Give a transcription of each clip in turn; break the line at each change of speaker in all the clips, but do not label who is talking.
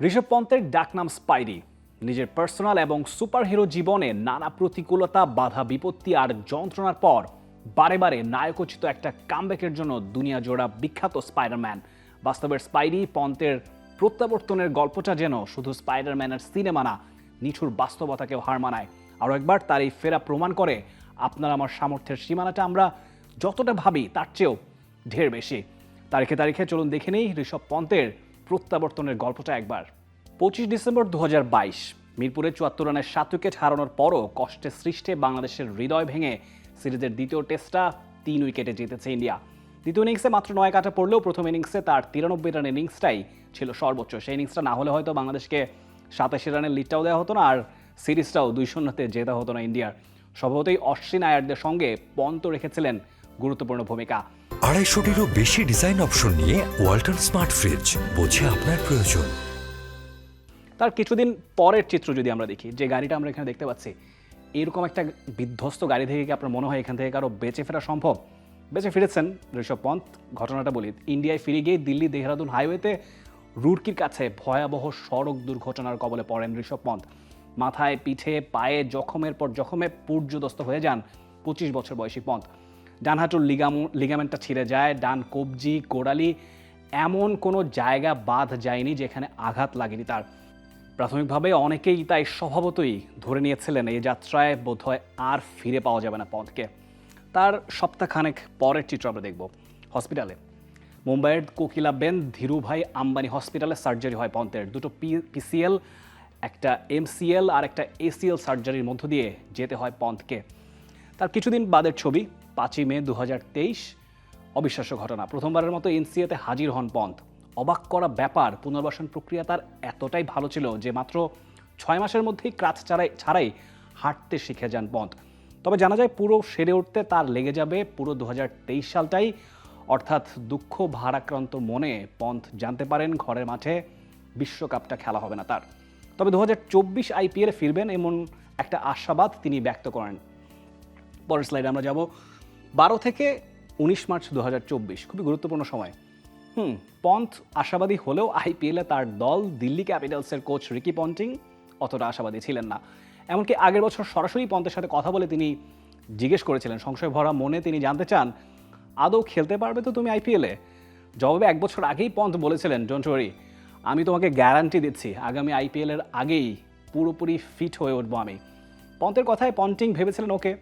ঋষভ পন্তের ডাকনাম স্পাইডি নিজের পার্সোনাল এবং সুপারহিরো জীবনে নানা প্রতিকূলতা, বাধা, বিপত্তি আর যন্ত্রণার পর বারে বারে নায়কোচিত একটা কামব্যাকের জন্য দুনিয়া জোড়া বিখ্যাত স্পাইডারম্যান বাস্তবের স্পাইডি পন্তের প্রত্যাবর্তনের গল্পটা যেন শুধু স্পাইডারম্যানের সিনেমা না, নিঠুর বাস্তবতাকেও হার মানায়। আরও একবার তার এই ফেরা প্রমাণ করে আপনার আমার সামর্থ্যের সীমানাটা আমরা যতটা ভাবি তার চেয়েও ঢের বেশি। তারিখে তারিখে চলুন দেখে নেই ঋষভ পন্তের প্রত্যাবর্তনের গল্পটা একবার। পঁচিশ ডিসেম্বর দু মিরপুরে চুয়াত্তর রানের সাত উইকেট হারানোর পরও কষ্টে সৃষ্টে বাংলাদেশের হৃদয় ভেঙে সিরিজের দ্বিতীয় টেস্টটা তিন উইকেটে জিতেছে ইন্ডিয়া। দ্বিতীয় ইনিংসে মাত্র নয় কাটা পড়লেও প্রথম ইনিংসে তার তিরানব্বই রানের ইনিংসটাই ছিল সর্বোচ্চ। সেই ইনিংসটা না হলে হয়তো বাংলাদেশকে সাতাশি রানের লিডটাও দেওয়া হতো না আর সিরিজটাও দুই শূন্যতে জেতা হতো না ইন্ডিয়ার। স্বভাবতই অশ্বিন আয়ারদের সঙ্গে পন্ত রেখেছিলেন গুরুত্বপূর্ণ ভূমিকা।
আড়াইশোটিরও বেশি ডিজাইন অপশন নিয়ে ওয়াল্টন স্মার্ট ফ্রিজ বোঝে আপনার প্রয়োজন।
তার কিছুদিন পরের চিত্র যদি আমরা দেখি যে গাড়িটা আমরা এখানে দেখতে পাচ্ছি এরকম একটা বিধ্বস্ত গাড়ি থেকে কি আপনার মনে হয় এখান থেকে কারও বেঁচে ফেরা সম্ভব? বেঁচে ফিরেছেন ঋষভ পন্থ ঘটনাটা বলি ইন্ডিয়ায় ফিরে গিয়ে দিল্লি দেহরাদুন হাইওয়েতে রুড়কির কাছে ভয়াবহ সড়ক দুর্ঘটনার কবলে পড়েন ঋষভ পন্থ। মাথায় পিঠে পায়ে জখমের পর জখমে পূর্যদস্ত হয়ে যান পঁচিশ বছর বয়সী পন্থ। ডান হাঁটুর লিগাম লিগামেন্টটা ছিঁড়ে যায়, ডান কবজি কোড়ালি এমন কোনো জায়গা বাদ যায়নি যেখানে আঘাত লাগেনি তার। প্রাথমিকভাবে অনেকেই তাই স্বভাবতই ধরে নিয়েছিলেন এই যাত্রায় বোধহয় আর ফিরে পাওয়া যাবে না পথকে। তার সপ্তাহখানেক পরের চিত্র আমরা দেখব। হসপিটালে। মুম্বাইয়ের কোকিলাবেন ধীরুভাই আম্বানি হসপিটালে সার্জারি হয় পন্থের দুটো পি পিসিএল, একটা এমসিএল আর একটা এসিএল সার্জারির মধ্য দিয়ে যেতে হয় পন্থকে। তার কিছুদিন বাদের ছবি পাঁচই মে দু হাজার তেইশ অবিশ্বাস্য ঘটনা। প্রথমবারের মতো এনসিএতে হাজির হন পন্থ। অবাক করা ব্যাপার, পুনর্বাসন প্রক্রিয়া তার এতটাই ভালো ছিল যে মাত্র ছয় মাসের মধ্যেই ক্রাচ ছাড়াই ছাড়াই হাঁটতে শিখে যান পন্থ। তবে জানা যায় পুরো সেরে উঠতে তার লেগে যাবে পুরো দু হাজার তেইশ সালটাই। অর্থাৎ দুঃখ ভারাক্রান্ত মনে পন্থ জানতে পারেন ঘরের মাঠে বিশ্বকাপটা খেলা হবে না তার। তবে দু হাজার আইপিএলে ফিরবেন এমন একটা আশাবাদ তিনি ব্যক্ত করেন। পরের স্লাইডে আমরা যাব বারো থেকে উনিশ মার্চ দু হাজার চব্বিশ, খুবই গুরুত্বপূর্ণ সময়। হুম, পন্থ আশাবাদী হলেও আইপিএলে তার দল দিল্লি ক্যাপিটালসের কোচ রিকি পন্টিং অতটা আশাবাদী ছিলেন না। এমনকি আগের বছর সরাসরি পন্থের সাথে কথা বলে তিনি জিজ্ঞেস করেছিলেন, সংশয় ভরা মনে তিনি জানতে চান, আদৌ খেলতে পারবে তো তুমি আইপিএলে জবাবে এক বছর আগেই পন্থ বলেছিলেন ওয়ারি আমি তোমাকে গ্যারান্টি দিচ্ছি, আগামী আইপিএলের আগেই পুরোপুরি ফিট হয়ে উঠবো আমি। পন্থের কথায় পন্টিং ভেবেছিলেন, ওকে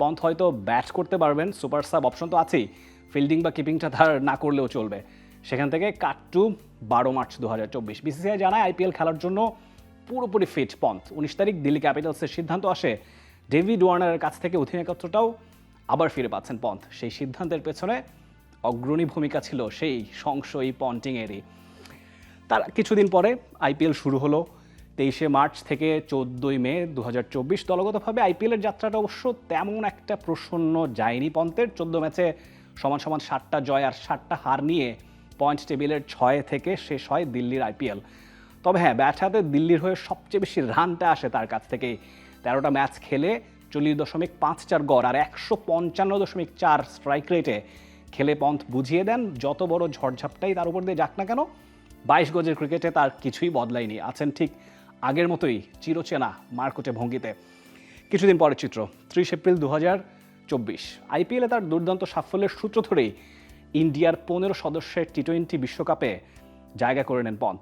পন্থ হয়তো ব্যাট করতে পারবেন, সুপার সাব অপশন তো আছেই। ফিল্ডিং বা কিপিংটা তার না করলেও চলবে। সেখান থেকে কাট টু বারো মার্চ দু হাজার চব্বিশ। বিসিসিআই জানায় আইপিএল খেলার জন্য পুরোপুরি ফিট পন্থ। উনিশ তারিখ দিল্লি ক্যাপিটালসের সিদ্ধান্ত আসে। ডেভিড ওয়ার্নারের কাছ থেকে অধিনায়কত্বটাও আবার ফিরে পাচ্ছেন পন্থ। সেই সিদ্ধান্তের পেছনে অগ্রণী ভূমিকা ছিল সেই সংশয়ী পন্টিংয়েরই। তার কিছুদিন পরে আইপিএল শুরু হলো। তেইশে মার্চ থেকে চোদ্দোই মে দু হাজার চব্বিশ দলগতভাবে আইপিএলের যাত্রাটা অবশ্য তেমন একটা প্রসন্ন যায়নি পন্থের। চোদ্দ ম্যাচে সমান সমান ষাটটা জয় আর ষাটটা হার নিয়ে পয়েন্ট টেবিলের ছয় থেকে শেষ হয় দিল্লির আইপিএল। তবে হ্যাঁ ব্যাট হাতে দিল্লির হয়ে সবচেয়ে বেশি রানটা আসে তার কাছ থেকেই। তেরোটা ম্যাচ খেলে চল্লিশ দশমিক পাঁচ চার গড় আর একশো পঞ্চান্ন দশমিক চার স্ট্রাইক রেটে খেলে পন্থ বুঝিয়ে দেন। যত বড় ঝড়ঝাপটাই তার উপর দিয়ে যাক না কেন, বাইশ গজের ক্রিকেটে তার কিছুই বদলায়নি। আছেন ঠিক আগের মতোই চিরচেনা মারকুটে ভঙ্গিতে। কিছুদিন পরের চিত্র, ত্রিশ এপ্রিল দু হাজার চব্বিশ। আইপিএলে তার দুর্দান্ত সাফল্যের সূত্র ধরেই ইন্ডিয়ার পনেরো সদস্যের টি টোয়েন্টি বিশ্বকাপে জায়গা করে নেন পন্থ।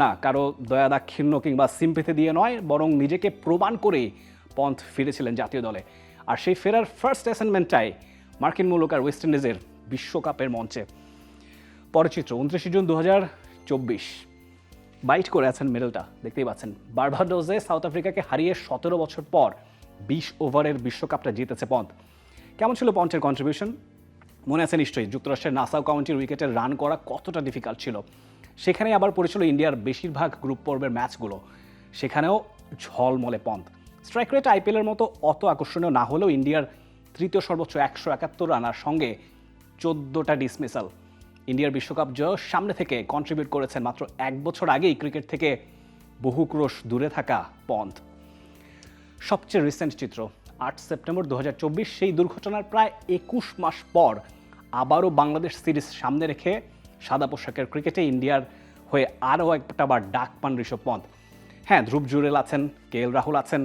না, কারও দয়া দাক্ষিণ্য কিংবা সিম্পেথে দিয়ে নয়, বরং নিজেকে প্রমাণ করেই পন্থ ফিরেছিলেন জাতীয় দলে। আর সেই ফেরার ফার্স্ট অ্যাসাইনমেন্টটাই মার্কিন মুলুক আর ওয়েস্ট ইন্ডিজের বিশ্বকাপের মঞ্চে। পরের চিত্র, উনত্রিশে জুন দু হাজার চব্বিশ। বাইট করে আছেন মেডেলটা, দেখতেই পাচ্ছেন। বার্বাডোজে সাউথ আফ্রিকাকে হারিয়ে সতেরো বছর পর বিশ ওভারের বিশ্বকাপটা জিতেছে পন্থ। কেমন ছিল পন্থের কন্ট্রিবিউশন মনে আছে নিশ্চয়ই, যুক্তরাষ্ট্রের নাসাউ কাউন্টির উইকেটে রান করা কতটা ডিফিকাল্ট ছিল? সেখানে আবার পড়েছিল ইন্ডিয়ার বেশিরভাগ গ্রুপ পর্বের ম্যাচগুলো সেখানেও ঝলমলে পন্থ। স্ট্রাইক রেট আইপিএলের মতো অত আকর্ষণীয় না হলেও ইন্ডিয়ার তৃতীয় সর্বোচ্চ একশো একাত্তর রানার সঙ্গে চোদ্দোটা ডিসমিসাল ইন্ডিয়ার বিশ্বকাপ জয় সামনে থেকে কন্ট্রিবিউট করেছেন মাত্র এক বছর আগেই ক্রিকেট থেকে বহু ক্রোশ দূরে থাকা পন্থ। সবচেয়ে রিসেন্ট চিত্র, আট সেপ্টেম্বর দু হাজার চব্বিশ, সেই দুর্ঘটনার প্রায় একুশ মাস পর আবারও বাংলাদেশ সিরিজ সামনে রেখে সাদা পোশাকের ক্রিকেটে ইন্ডিয়ার হয়ে আরও একটা বার ডাক পান ঋষভ পন্থ। হ্যাঁ ধ্রুব জুরেল আছেন, কে এল রাহুল আছেন,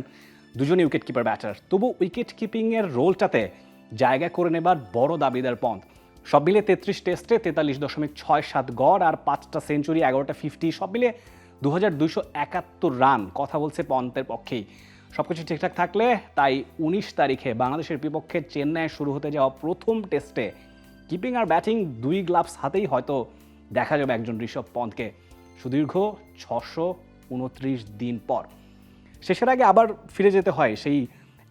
দুজনই উইকেট কিপার ব্যাটার তবু উইকেট কিপিংয়ের রোলটাতে জায়গা করে নেবার বড় দাবিদার পন্থ। সব মিলে তেত্রিশ টেস্টে তেতাল্লিশ দশমিক ছয় সাত গড় আর পাঁচটা সেঞ্চুরি, এগারোটা ফিফটি সব মিলে দু হাজার একাত্তর রান কথা বলছে পন্থের পক্ষেই। সব কিছু ঠিকঠাক থাকলে তাই উনিশ তারিখে বাংলাদেশের বিপক্ষে চেন্নাইয়ে শুরু হতে যাওয়া প্রথম টেস্টে কিপিং আর ব্যাটিং দুই গ্লাভস হাতেই হয়তো দেখা যাবে একজন ঋষভ পন্থকে। সুদীর্ঘ ছশো উনত্রিশ দিন পর। শেষের আগে আবার ফিরে যেতে হয় সেই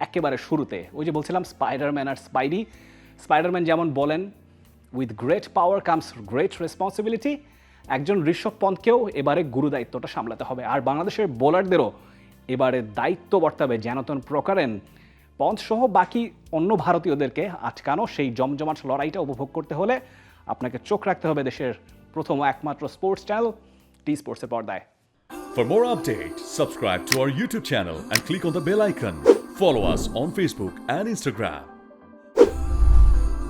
একেবারে শুরুতে। ওই যে বলছিলাম স্পাইডারম্যান আর স্পাইডি স্পাইডারম্যান যেমন বলেন with great power comes great responsibility একজন ঋষভ পন্থকেও এবারে গুরু দায়িত্বটা সামলাতে হবে আর বাংলাদেশের বোলারদেরও এবারে দায়িত্ব বর্তাবে যেনতন প্রকারেন পন্থ সহ বাকি অন্য ভারতীয়দেরকে আটকানো সেই জমজমাট লড়াইটা উপভোগ করতে হলে আপনাকে চোখ রাখতে হবে দেশের প্রথম একমাত্র স্পোর্টস চ্যানেল টি স্পোর্টসের পর্দায়
For more updates, subscribe to our YouTube channel and click on the bell icon. Follow us on Facebook and Instagram.